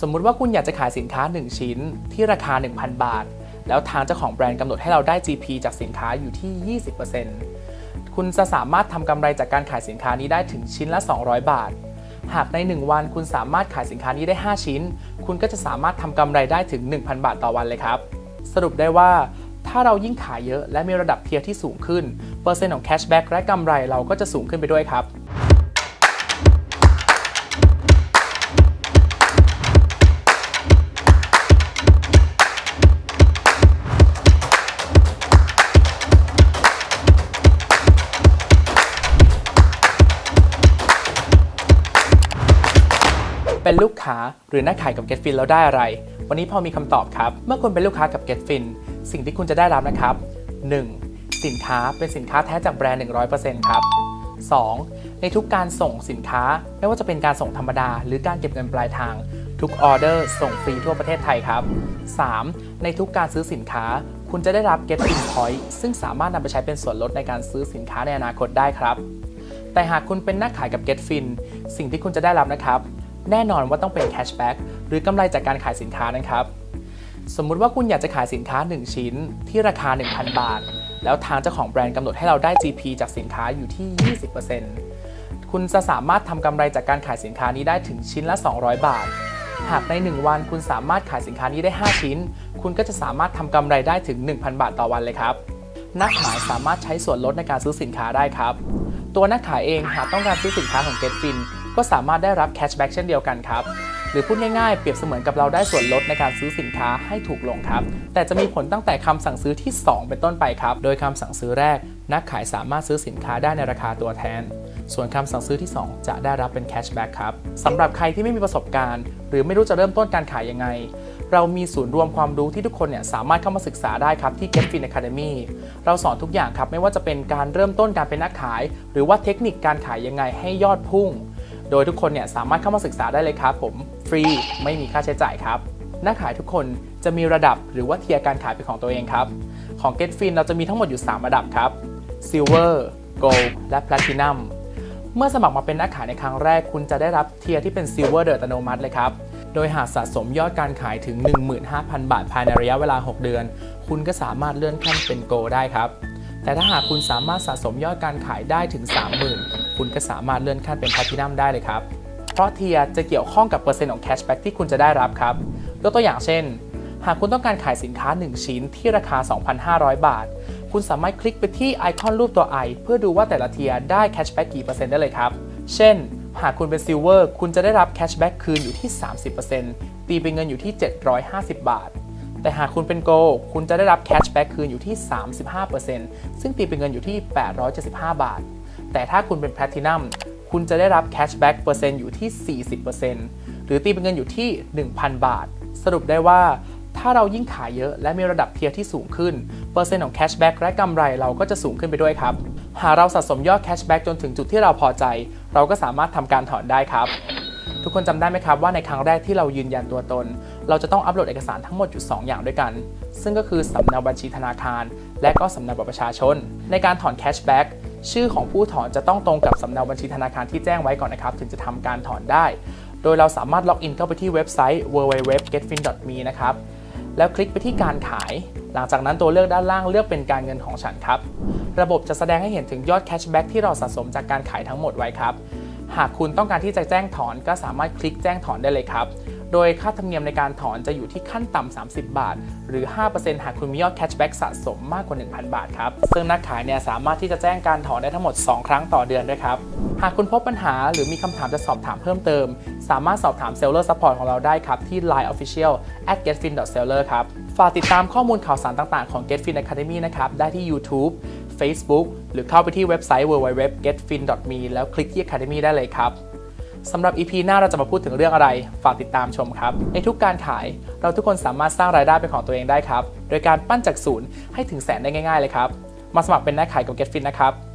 สมมุติว่าคุณอยากจะขายสินค้า 1 ชิ้นที่ราคา 1,000 บาท แล้วทางเจ้าของแบรนด์กำหนดให้เราได้ GP จากสินค้าอยู่ที่ 20%คุณจะสามารถทำกำไรจากการขายสินค้านี้ได้ถึงชิ้นละ 200 บาท หากใน 1 วันคุณสามารถขายสินค้านี้ได้ 5 ชิ้น คุณก็จะสามารถทำกำไรได้ถึง 1,000 บาทต่อวันเลยครับ สรุปได้ว่าถ้าเรายิ่งขายเยอะและมีระดับเทียร์ที่สูงขึ้น เปอร์เซ็นต์ของแคชแบ็กและกำไรเราก็จะสูงขึ้นไปด้วยครับ เป็นลูกค้าหรือนักขายกับ GetFin แล้วได้อะไร วันนี้พอมีคำตอบครับ เมื่อคุณเป็นลูกค้ากับ GetFin สิ่งที่คุณจะได้รับนะครับ 1. สินค้าเป็นสินค้าแท้จากแบรนด์ 100%ครับ 2. ในทุกการส่งสินค้าไม่ว่าจะเป็นการส่งธรรมดา หรือการเก็บเงินปลายทาง ทุกออเดอร์ส่งฟรีทั่วประเทศไทยครับ 3. ในทุกการซื้อสินค้า คุณจะได้รับ GetFin Point ซึ่งสามารถนำไปใช้เป็นส่วนลดในการซื้อสินค้าในอนาคตได้ครับแต่หากคุณเป็นนักขายกับ GetFin สิ่งที่คุณจะได้รับนะครับ แน่นอนว่าต้องเป็นแคชแบ็กหรือกำไรจากการขายสินค้านะครับ สมมุติว่าคุณอยากจะขายสินค้า 1 ชิ้น ที่ราคา 1,000 บาท แล้วทางเจ้าของแบรนด์กำหนดให้เราได้ GP จากสินค้าอยู่ที่ 20%คุณจะสามารถทำกำไรจากการขายสินค้านี้ได้ถึงชิ้นละ 200 บาท หากใน 1 วันคุณสามารถขายสินค้านี้ได้ 5 ชิ้น คุณก็จะสามารถทำกำไรได้ถึง 1,000 บาทต่อวันเลยครับนักขายสามารถใช้ส่วนลดในการซื้อสินค้าได้ครับ ตัวนักขายเองหากต้องการซื้อสินค้าของ GetFin ก็สามารถได้รับแคชแบ็กเช่นเดียวกันครับ หรือพูดง่ายๆ เปรียบเสมือนกับเราได้ส่วนลดในการซื้อสินค้าให้ถูกลงครับ แต่จะมีผลตั้งแต่คำสั่งซื้อที่ 2 เป็นต้นไปครับ โดยคำสั่งซื้อแรก นักขายสามารถซื้อสินค้าได้ในราคาตัวแทน ส่วนคำสั่งซื้อที่ 2 จะได้รับเป็นแคชแบ็กครับสำหรับใครที่ไม่มีประสบการณ์ หรือไม่รู้จะเริ่มต้นการขายยังไงเรามีศูนย์รวมความรู้ที่ทุกคนเนี่ยสามารถเข้ามาศึกษาได้ครับที่ GetFin Academy เราสอนทุกอย่างครับไม่ว่าจะเป็นการเริ่มต้นการเป็นนักขาย หรือว่าเทคนิคการขายยังไงให้ยอดพุ่ง โดยทุกคนเนี่ยสามารถเข้ามาศึกษาได้เลยครับผมฟรีไม่มีค่าใช้จ่ายครับนักขายทุกคนจะมีระดับหรือว่าเทียร์การขายเป็นของตัวเองครับ ของ GetFin เราจะมีทั้งหมดอยู่ 3 ระดับครับ Silver Gold และ Platinum เมื่อสมัครมาเป็นนักขายในครั้งแรกคุณจะได้รับเทียร์ที่เป็น Silver โดยอัตโนมัติเลยครับ โดยหากสะสมยอดการขายถึง 15,000 บาทภายในระยะเวลา 6 เดือน คุณก็สามารถเลื่อนขั้นเป็น Gold ได้ครับ แต่ถ้าหากคุณสามารถสะสมยอดการขายได้ถึง 30,000 คุณก็สามารถเลื่อนขั้นเป็น Platinum ได้เลยครับ เพราะเทียจะเกี่ยวข้องกับเปอร์เซ็นต์ของแคชแบ็กที่คุณจะได้รับครับยกตัวอย่างเช่น หากคุณต้องการขายสินค้า 1 ชิ้นที่ราคา 2,500 บาท คุณสามารถคลิกไปที่ไอคอนรูปตัว i เพื่อดูว่าแต่ละเทียได้แคชแบ็กกี่เปอร์เซ็นต์ได้เลยครับ เช่น หากคุณเป็นซิลเวอร์คุณจะได้รับแคชแบ็กคืนอยู่ที่ 30%ตีเป็นเงินอยู่ที่ 750 บาทแต่หากคุณเป็นโกลคุณจะได้รับแคชแบ็กคืนอยู่ที่ 35%ซึ่งตีเป็นเงินอยู่ที่ 875 บาท แต่ถ้าคุณเป็นแพลตินัมคุณจะได้รับแคชแบ็กเปอร์เซ็นต์อยู่ที่ 40%หรือตีเป็นเงินอยู่ที่ 1,000 บาท สรุปได้ว่าถ้าเรายิ่งขายเยอะและมีระดับเทียร์ที่สูงขึ้น เปอร์เซ็นต์ของแคชแบ็กและกำไรเราก็จะสูงขึ้นไปด้วยครับ หากเราสะสมยอดแคชแบ็กจนถึงจุดที่เราพอใจ เราก็สามารถทำการถอนได้ครับ ทุกคนจำได้ไหมครับว่าในครั้งแรกที่เรายืนยันตัวตน เราจะต้องอัปโหลดเอกสารทั้งหมดอยู่2อย่างด้วยกัน ซึ่งก็คือสำเนาบัญชีธนาคาร และก็สำเนาบัตรประชาชน ในการถอนแคชแบ็ก ชื่อของผู้ถอนจะต้องตรงกับสำเนาบัญชีธนาคารที่แจ้งไว้ก่อนนะครับ ถึงจะทำการถอนได้ โดยเราสามารถล็อกอินเข้าไปที่เว็บไซต์ www.getfin.me นะครับ แล้วคลิกไปที่การขาย หลังจากนั้นตัวเลือกด้านล่างเลือกเป็นการเงินของฉันครับ ระบบจะแสดงให้เห็นถึงยอดแคชแบ็กที่เราสะสมจากการขายทั้งหมดไว้ครับ หากคุณต้องการที่จะแจ้งถอนก็สามารถคลิกแจ้งถอนได้เลยครับ โดยค่าธรรมเนียมในการถอนจะอยู่ที่ขั้นต่ำ 30 บาท หรือ 5%หากคุณมียอดแคชแบ็กสะสมมากกว่า 1,000 บาทครับ ซึ่งนักขายเนี่ยสามารถที่จะแจ้งการถอนได้ทั้งหมด 2 ครั้งต่อเดือนด้วยครับ หากคุณพบปัญหาหรือมีคำถามจะสอบถามเพิ่มเติม สามารถสอบถาม Seller Support ของเราได้ครับที่ Line Official at getfin.seller ครับ ฝากติดตามข้อมูลข่าวสารต่างๆของ Getfin Academy นะครับได้ที่ YouTube Facebook หรือเข้าไปที่เว็บไซต์ www.getfin.me แล้วคลิกที่ Academy ได้เลยครับสำหรับ EP หน้าเราจะมาพูดถึงเรื่องอะไร ฝากติดตามชมครับ ในทุกการขาย เราทุกคนสามารถสร้างรายได้เป็นของตัวเองได้ครับ โดยการปั้นจากศูนย์ให้ถึงแสนได้ง่ายๆเลยครับ มาสมัครเป็นนักขายกับ GetFin นะครับ